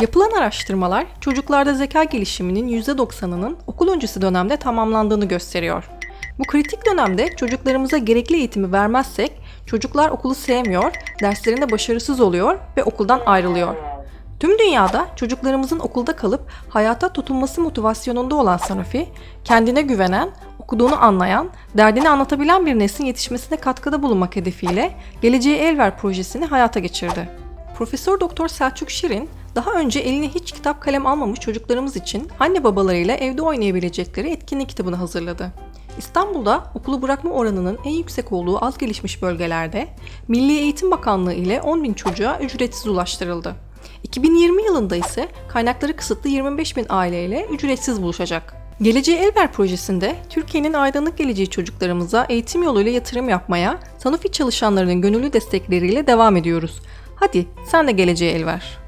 Yapılan araştırmalar çocuklarda zeka gelişiminin %90'ının okul öncesi dönemde tamamlandığını gösteriyor. Bu kritik dönemde çocuklarımıza gerekli eğitimi vermezsek çocuklar okulu sevmiyor, derslerinde başarısız oluyor ve okuldan ayrılıyor. Tüm dünyada çocuklarımızın okulda kalıp hayata tutunması motivasyonunda olan Sanofi, kendine güvenen, okuduğunu anlayan, derdini anlatabilen bir neslin yetişmesine katkıda bulunmak hedefiyle Geleceğe El Ver projesini hayata geçirdi. Profesör Doktor Selçuk Şirin, daha önce eline hiç kitap kalem almamış çocuklarımız için anne babalarıyla evde oynayabilecekleri etkinlik kitabını hazırladı. İstanbul'da okulu bırakma oranının en yüksek olduğu az gelişmiş bölgelerde Milli Eğitim Bakanlığı ile 10 bin çocuğa ücretsiz ulaştırıldı. 2020 yılında ise kaynakları kısıtlı 25 bin aileyle ücretsiz buluşacak. Geleceğe El Ver projesinde Türkiye'nin aydınlık geleceği çocuklarımıza eğitim yoluyla yatırım yapmaya Sanofi çalışanlarının gönüllü destekleriyle devam ediyoruz. Hadi sen de geleceğe el ver.